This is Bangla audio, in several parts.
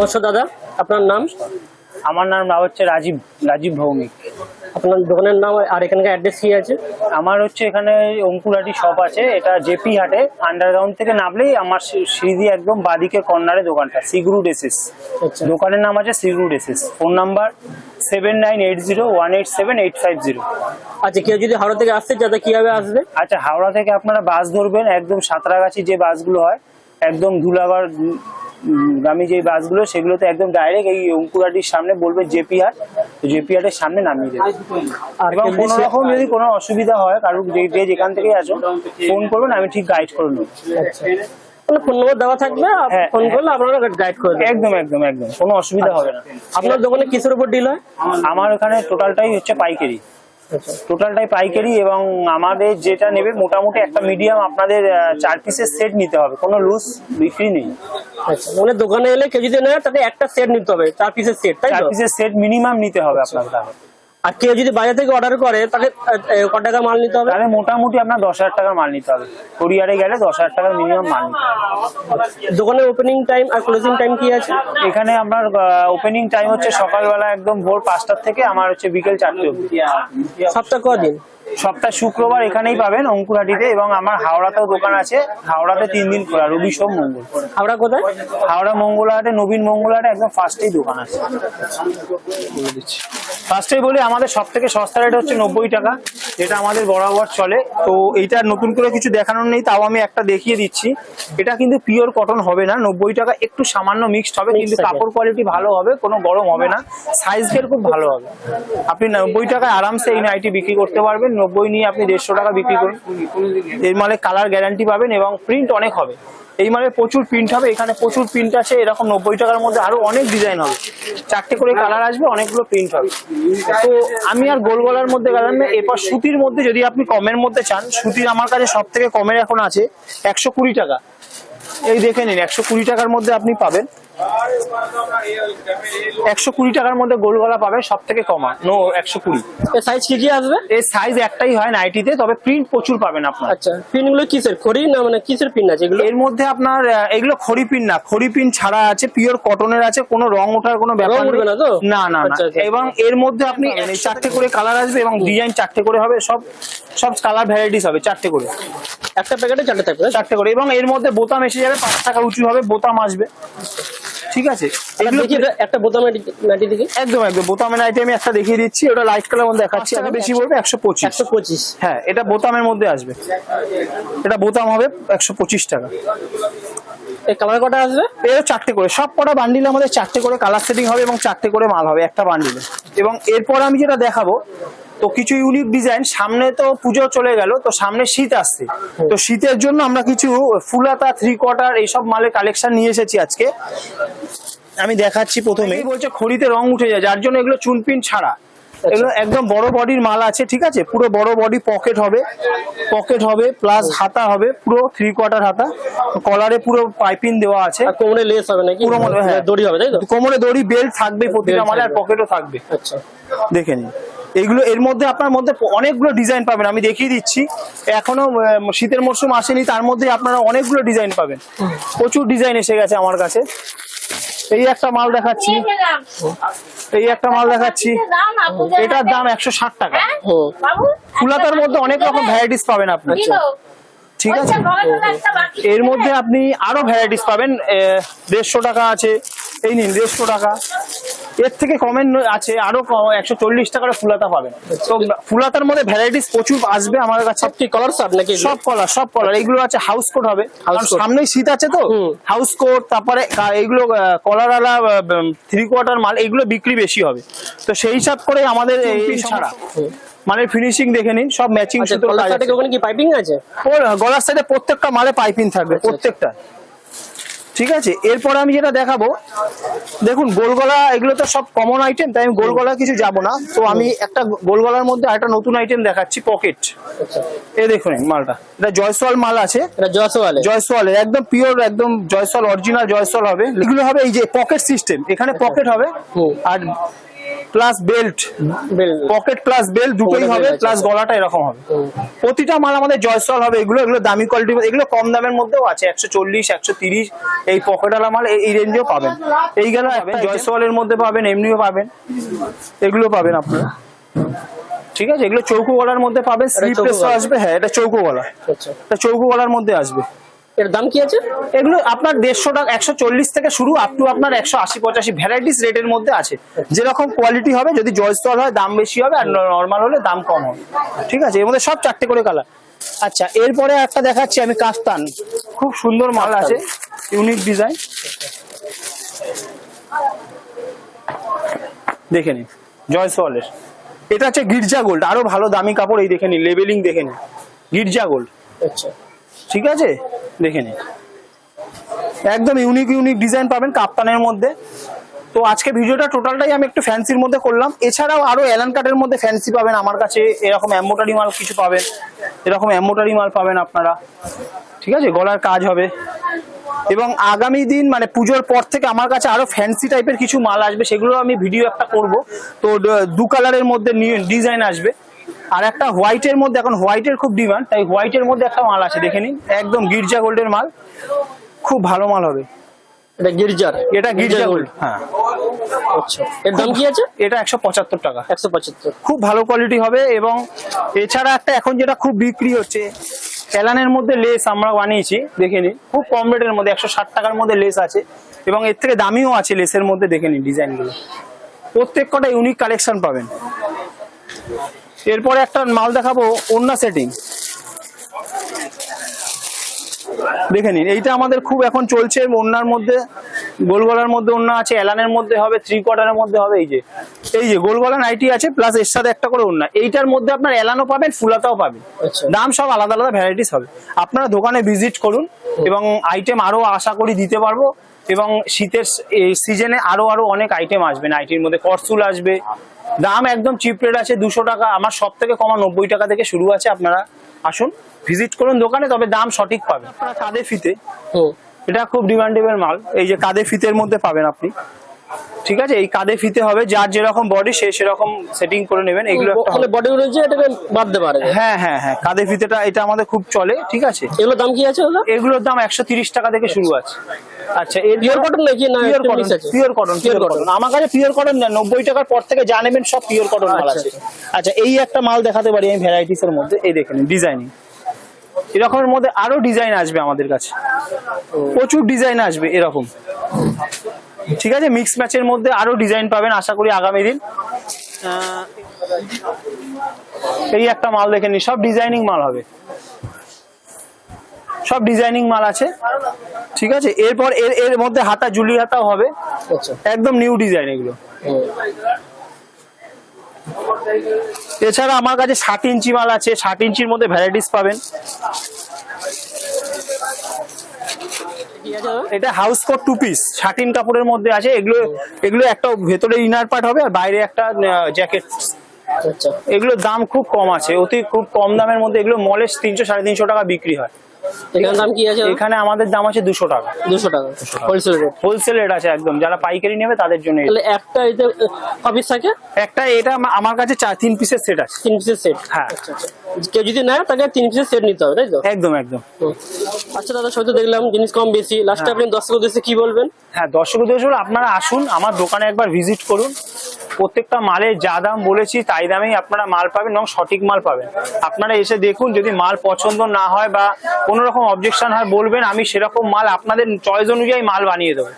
নমস্কার দাদা। আপনার নাম? আমার নাম হচ্ছে রাজীব রাজীব ভৌমিক। আপনার দোকানের নাম আর এখানকার অ্যাড্রেস কি আছে? আমার হচ্ছে এখানে অঙ্কুরহাটি শপ আছে এটা জেপি হাটে। আন্ডারগ্রাউন্ড থেকে নামলেই আমার সিঁড়ি একদম বাদিকে কর্নারে দোকানটা সিগ্রু ডেসিস আচ্ছা। দোকানের নাম আছে সিগ্রু ডেসিস phone number seven nine eight zero one eight seven eight five zero আচ্ছা কেউ যদি হাওড়া থেকে আসতে চায় কীভাবে আসবে? আচ্ছা হাওড়া থেকে আপনারা বাস ধরবেন একদম সাঁতরাগাছি যে বাসগুলো হয় একদম ধুলাগড় গামী যে বাসগুলো সেগুলোতে একদম ডাইরেক্ট এই অঙ্কুরহাটির সামনে বলবে জেপি হাট। তো জেপি হাটের সামনে নামিয়ে দেবে। আর এবং কোনো রকম যদি কোনো অসুবিধা হয় কারোর যে যেখান থেকে আসো ফোন করবেন আমি ঠিক গাইড করে নেব। আচ্ছা। ফোন নম্বর দেওয়া থাকবে হ্যাঁ, ফোন হ্যাঁ। করলে আপনারা গাইড করে একদম একদম একদম। কোনো অসুবিধা হবে না। আপনার দোকানে কিসের উপর ডিল হয়? আমার ওখানে টোটালটাই হচ্ছে পাইকারি। আচ্ছা টোটালটাই পাইকারি এবং আমাদের যেটা নেবে মোটামুটি একটা মিডিয়াম আপনাদের চার পিসের সেট নিতে হবে। কোনো লুজ বিক্রি নেই। আচ্ছা মানে দোকানে এলে কেজিতে যদি নেয় তাতে একটা সেট নিতে হবে চার পিসের সেট তাই চার পিসের সেট মিনিমাম নিতে হবে আপনার তাহলে। আর কেউ যদি বাজার থেকে অর্ডার করে তাকে আহ, টাকা মাল নিতে হবে? তাহলে মোটামুটি আপনার দশ হাজার টাকার মাল নিতে হবে। কুরিয়ারে গেলে দশ হাজার টাকার মিনিমাম মাল নিতে হবে। দোকানের ওপেনিং টাইম আর ক্লোজিং টাইম কি আছে? এখানে আপনার ওপেনিং টাইম হচ্ছে সকালবেলা একদম ভোর পাঁচটার থেকে আমার হচ্ছে বিকেল চারটে অবধি। সপ্তাহ কদিন? সপ্তাহ শুক্রবার এখানেই পাবেন অঙ্কুরহাটিতে এবং আমার হাওড়াতেও দোকান আছে। হাওড়াতে তিন দিন খোলা রবি সোম মঙ্গল। হাওড়া কোথায়? হাওড়া মঙ্গলহাটে নবীন মঙ্গলহাটে একদম ফার্স্টেই দোকান আছে। ফার্স্টেই বলি আমাদের সব থেকে সস্তা রেট হচ্ছে নব্বই টাকা যেটা আমাদের বরাবর চলে। তো এইটা নতুন করে কিছু দেখানোর নেই তাও আমি একটা দেখিয়ে দিচ্ছি। এটা কিন্তু পিওর কটন হবে না নব্বই টাকা একটু সামান্য মিক্সড হবে কিন্তু কাপড় কোয়ালিটি ভালো হবে কোনো গরম হবে না। সাইজ খুব ভালো হবে। আপনি নব্বই টাকায় আরামসে এই নাইটি বিক্রি করতে পারবেন নব্বই নিয়ে আপনি দেড়শো টাকা বিক্রি করুন। এর মালে কালার গ্যারান্টি পাবেন এবং প্রিন্ট অনেক হবে। এই মালে প্রচুর প্রিন্ট হবে। এখানে প্রচুর প্রিন্ট আছে এরকম নব্বই টাকার মধ্যে আরও অনেক ডিজাইন হবে। চারটে করে কালার আসবে, অনেকগুলো প্রিন্ট হবে। তো আমি আর গোল গলার মধ্যে গেলাম না। এরপর সুতির মধ্যে যদি আপনি কমের মধ্যে চান, সুতির আমার কাছে সব থেকে কমের এখন আছে একশো কুড়ি টাকা। এই দেখে নিন একশো কুড়ি টাকার মধ্যে আপনি পাবেন। একশো কুড়ি টাকার মধ্যে গোল গলা পাবেন সব থেকে কমা নো একশো কুড়ি। এর সাইজ কি কি আসবে? এর সাইজ একটাই হয় নাইটিতে তবে প্রিন্ট প্রচুর পাবেন আপনার। আচ্ছা পিনগুলো কিসের? খড়ি না মানে কিসের পিন আছে এগুলো? এর মধ্যে আপনার এগুলো খড়িপিন না খড়িপিন ছাড়া আছে পিওর কটনের আছে কোনো রং ওঠার কোনো ব্যাপার উঠবে না তো? না না আচ্ছা, আচ্ছা। এবং এর মধ্যে আপনি এই চারটে করে কালার আসবে এবং ডিজাইন চারটে করে হবে সব সব কালার ভ্যারাইটিস হবে চারটে করে। একটা প্যাকেটে চারটে থাকবে। চারটে করে। এবং এর মধ্যে বোতাম এসে যাবে পাঁচ টাকা উঁচু হবে বোতাম আসবে। ঠিক আছে? একটা এগুলো দেখি একটা বোতামে একদম একদম। বোতামের আইটেম আমি একটা দেখিয়ে দিচ্ছি। ওটা লাইট কালার মধ্যে দেখাচ্ছি। টাকা বেশি বলব একশো পঁচিশ। একশো পঁচিশ। হ্যাঁ এটা বোতামের মধ্যে আসবে। এটা বোতাম হবে একশো পঁচিশ টাকা। কালার কটা আসবে? এর চারটে করে। সব কটা বান্ডিলে আমাদের চারটে করে কালার সেটিং হবে এবং চারটে করে মাল হবে একটা বান্ডিলে এবং এরপর আমি যেটা দেখাবো তো কিছু ইউনিক ডিজাইন সামনে তো পুজো চলে গেল তো সামনে শীত আসছে। তো শীতের জন্য আমরা কিছু ফুলাতা থ্রি কোয়ার্টার এইসব মালের কালেকশন নিয়ে এসেছি আজকে। আমি দেখাচ্ছি প্রথমে। বলছে খড়িতে রং উঠে যায় যার জন্য এগুলো চুনপিন ছাড়া। এগুলো একদম বড় বডির মাল আছে ঠিক আছে? পুরো বড় বডি পকেট হবে। পকেট হবে প্লাস হাতা হবে পুরো থ্রি কোয়ার্টার হাতা কলারে পুরো পাইপিং দেওয়া আছে। কোমরে লেস হবে নাকি? পুরো মনে হয়। দড়ি হবে তাই তো? কোমরে দড়ি বেল্ট থাকবে প্রতিটা মালে আর পকেটও থাকবে। আচ্ছা। দেখে নিন। এগুলো, এর মধ্যে আপনার মধ্যে অনেকগুলো ডিজাইন পাবেন, আমি দেখিয়ে দিচ্ছি। এখনও শীতের মরশুম আসেনি, তার মধ্যে আপনারা অনেকগুলো ডিজাইন পাবেন। প্রচুর ডিজাইন এসে গেছে আমার কাছে। এই একটা মাল দেখাচ্ছি। এই একটা মাল দেখাচ্ছি। এটার দাম একশো ষাট টাকা। ফুলাতার মধ্যে অনেক রকম ভ্যারাইটিস পাবেন আপনি ঠিক আছে? এর মধ্যে আপনি আরও ভ্যারাইটিস পাবেন। দেড়শো টাকা আছে। এই নিন, দেড়শো টাকা। এর থেকে কমেন আছে আরও একশো চল্লিশ টাকার ফুলাতা পাবেন। তো ফুলাতার মধ্যে ভ্যারাইটিস প্রচুর আসবে আমার কাছে। সব কলার শার্ট নাকি? সব কলার সব কলার এগুলো আছে হাউস কোট হবে। সামনেই শীত আছে তো? হাউস কোট তারপরে কা- কলার কলারওয়ালা থ্রি কোয়ার্টার মাল এগুলো বিক্রি বেশি হবে। তো সেই হিসাব করে আমাদের এই ছাড়া। মানে ফিনিশিং দেখে নিন সব ম্যাচিং আচ্ছা কি পাইপিং আছে? গলার সাইডে প্রত্যেকটা মালে পাইপিং থাকবে আচ্ছা, প্রত্যেকটা। ঠিক আছে? এরপর আমি যেটা দেখাবো দেখুন গোলগলা এগুলো তো সব কমন আইটেম তাই আমি গোলগলা কিছু যাব না। তো আমি একটা গোলগলার মধ্যে একটা নতুন আইটেম দেখাচ্ছি পকেট এ এই দেখুন মালটা। এটা জয়সওয়াল মাল আছে। এটা জয়সওয়াল জয়সওয়ালের একদম পিওর একদম জয়সওয়াল অরিজিনাল জয়সওয়াল হবে। এগুলো হবে এই যে পকেট সিস্টেম এখানে পকেট হবে। আর প্লাস বেল্ট বেল পকেট প্লাস বেল্ট দুটোই হবে প্লাস। গলাটা এরকম হবে। প্রতিটা মাল আমাদের জয়সল হবে এগুলো এগুলো দামি কোয়ালিটি এগুলো কম দামের মধ্যেও আছে একশো চল্লিশ একশো তিরিশ এই পকেটালা মাল এই- এই রেঞ্জেও পাবেন। এইগুলো পাবেন জয়সওয়ালের মধ্যে পাবেন এমনিও পাবেন। এগুলো পাবেন আপনারা। ঠিক আছে? এগুলো চৌকো গলার মধ্যে পাবেন স্লিপলেস আসবে হ্যাঁ এটা চৌকো গলা আচ্ছা। এটা চৌকো গলার মধ্যে আসবে। এর দাম কি আছে? এগুলো আপনার দেড়শো টাকা একশো চল্লিশ থেকে শুরু আপ টু আপনার একশো আশি পঁচাশি ভ্যারাইটিস রেটের মধ্যে আছে। যেরকম কোয়ালিটি হবে যদি জয়স্তল হয় দাম বেশি হবে আর নর্মাল হলে দাম কম হবে। ঠিক আছে? এর মধ্যে সব চারটে করে কালার আচ্ছা এরপরে একটা দেখাচ্ছি আমি কাফতান। খুব সুন্দর মাল আছে ইউনিক ডিজাইন দেখে নিন জয়সওয়ালের। এটা হচ্ছে গির্জা গোল্ড আরও ভালো দামি কাপড় এই দেখে নিন লেবেলিং দেখে নিন। গির্জা গোল্ড আচ্ছা। ঠিক আছে? দেখে নিন একদম ইউনিক ইউনিক ডিজাইন পাবেন কাপ্তানের মধ্যে। তো আজকে ভিডিওটা টোটালটাই আমি একটু ফ্যান্সির মধ্যে করলাম। এছাড়াও আরও অ্যালান কাটের মধ্যে ফ্যান্সি পাবেন। আমার কাছে এরকম অ্যাম্বোটারি মাল কিছু পাবেন। এরকম অ্যাম্বোটারি মাল পাবেন আপনারা। ঠিক আছে? গলার কাজ হবে। এবং আগামী দিন মানে পুজোর পর থেকে আমার কাছে আরও ফ্যান্সি টাইপের কিছু মাল আসবে। সেগুলো আমি ভিডিও একটা করব। তো দু কালারের মধ্যে ডিজাইন আসবে। আর একটা হোয়াইটের মধ্যে এখন হোয়াইটের খুব ডিমান্ড তাই হোয়াইটের মধ্যে একটা মাল আছে দেখে নিন। একদম গির্জা গোল্ডের মাল। খুব ভালো মাল হবে। এটা গির্জার? এটা গির্জা গোল্ড হ্যাঁ। আচ্ছা। এর দাম কি আছে? এটা একশো পঁচাত্তর টাকা। একশো পঁচাত্তর। খুব ভালো কোয়ালিটি হবে এবং এছাড়া একটা এখন যেটা খুব বিক্রি হচ্ছে ক্যালানের মধ্যে লেস আমরা বানিয়েছি দেখে নিন। খুব কম রেটের মধ্যে একশো ষাট টাকার মধ্যে লেস আছে এবং এর থেকে দামিও আছে লেসের মধ্যে দেখে নিন ডিজাইনগুলো প্রত্যেক কটা ইউনিক কালেকশন পাবেন। এরপরে একটা মাল দেখাবো ওন্না সেটিং দেখে নিন এইটা আমাদের খুব এখন চলছে ওন্নার মধ্যে গোলগলার মধ্যে ওন্না আছে এলানের মধ্যে হবে থ্রি কোয়ার্টারের মধ্যে হবে এই যে। এই যে গোলগলা নাইটি আছে প্লাস এর সাথে একটা করে ওন্না এইটার মধ্যে আপনার এলানও পাবেন ফুলাতাও পাবেন। আচ্ছা। দাম সব আলাদা আলাদা ভ্যারাইটিস হবে। আপনারা দোকানে ভিজিট করুন এবং আইটেম আরও আশা করি দিতে পারব। এবং শীতের সিজনে আরও আরও অনেক আইটেম আসবে নাইটির মধ্যে। করসুল আসবে। দাম একদম চিপ রেট আছে দুশো টাকা। আমার সব থেকে কমা নব্বই টাকা থেকে শুরু আছে। আপনারা আসুন ভিজিট করুন দোকানে তবে দাম সঠিক পাবেন। আপনারা কাঁধে ফিতে এটা খুব ডিমান্ডেবল মাল। এই যে কাঁধে ফিতের মধ্যে পাবেন আপনি। ঠিক আছে? এই কাঁধে ফিতে হবে যার যেরকম বডি সে সেরকম সেটিং করে নেবেন। এগুলো। বডি রয়েছে এটাকে বাদ দিতে পারে। হ্যাঁ হ্যাঁ হ্যাঁ। কাঁধে ফিতেটা এটা আমাদের খুব চলে। ঠিক আছে? এগুলোর দাম কি আছে এগুলোর দাম একশো তিরিশ টাকা থেকে শুরু আছে। আচ্ছা এর পিওর কটন নাকি না pure cotton pure cotton pure pure cotton cotton আমার কাছে পিওর কটন না টাকার পর থেকে যা নেবেন সব পিওর কটন মাল আচ্ছা, আছে। আচ্ছা। এই একটা মাল দেখাতে পারি আমি ভ্যারাইটিস এর মধ্যে। এই দেখেন ডিজাইনিং এরকমের মধ্যে আরও ডিজাইন আসবে আমাদের কাছে। প্রচুর ডিজাইন আসবে এরকম। ঠিক আছে মিক্স ম্যাচের মধ্যে আরও ডিজাইন পাবেন আশা করি আগামী দিন। এই একটা মাল দেখে নি সব ডিজাইনিং মাল হবে। সব ডিজাইনিং মাল আছে। ঠিক আছে? এরপর এর এর মধ্যে হাতা জুলি হাতাও হবে। আচ্ছা। একদম নিউ ডিজাইন এগুলো। এছাড়া আমার কাছে ষাট ইঞ্চি মাল আছে। ষাট ইঞ্চির মধ্যে ভ্যারাইটিস পাবেন? এটা house coat two piece satin কাপড়ের মধ্যে আছে। এগুলো এগুলো একটা ভেতরে ইনার পার্ট হবে আর বাইরে একটা জ্যাকেট আচ্ছা। এগুলোর দাম খুব কম আছে। অতি খুব কম দামের মধ্যে এগুলো মলে তিনশো সাড়ে তিনশো টাকা বিক্রি হয়। এখানে দাম কি আছে? এখানে আমাদের দাম আছে দুশো টাকা। দুশো টাকা। হোলসেল রেট হোলসেল রেট আছে একদম। যারা পাইকারি নেবে তাদের জন্য তাহলে একটা এতে কপিস থাকে? একটা এটা আমার কাছে চার তিন পিসের সেট আছে। তিন পিসের সেট হ্যাঁ। আচ্ছা আচ্ছা। কেউ যদি নেয় তাকে তিন পিসের সেট নিতে হবে তাই তো? একদম একদম। আচ্ছা দাদা সত্যি দেখলাম জিনিস কম বেশি। লাস্টে আপনি দর্শক উদ্দেশ্যে কি বলবেন? হ্যাঁ দর্শক উদ্দেশ্য আপনারা আসুন আমার দোকানে একবার ভিজিট করুন। প্রত্যেকটা মালের যা দাম বলেছি তাই দামেই আপনারা মাল পাবেন এবং সঠিক মাল পাবেন। আপনারা এসে দেখুন যদি মাল পছন্দ না হয় বা কোনো রকম অবজেকশন হয় বলবেন আমি সেরকম মাল আপনাদের চয়েস অনুযায়ী মাল বানিয়ে দেবো।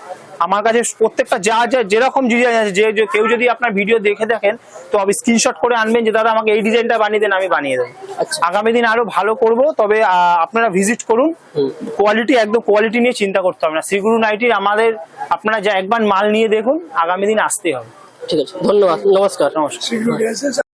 আমার কাছে প্রত্যেকটা যা যা যেরকম ডিজাইন আছে যে কেউ যদি আপনার ভিডিও দেখে দেখেন তো আপনি স্ক্রিনশট করে আনবেন যে দাদা আমাকে এই ডিজাইনটা বানিয়ে দেন আমি বানিয়ে দেবো। আচ্ছা। আগামী দিন আরও ভালো করব তবে আপনারা ভিজিট করুন। কোয়ালিটি একদম কোয়ালিটি নিয়ে চিন্তা করতে হবে না। শ্রীগুরু নাইটির আমাদের আপনারা যা একবার মাল নিয়ে দেখুন আগামী দিন আসতে হবে। ঠিক আছে ধন্যবাদ নমস্কার। নমস্কার।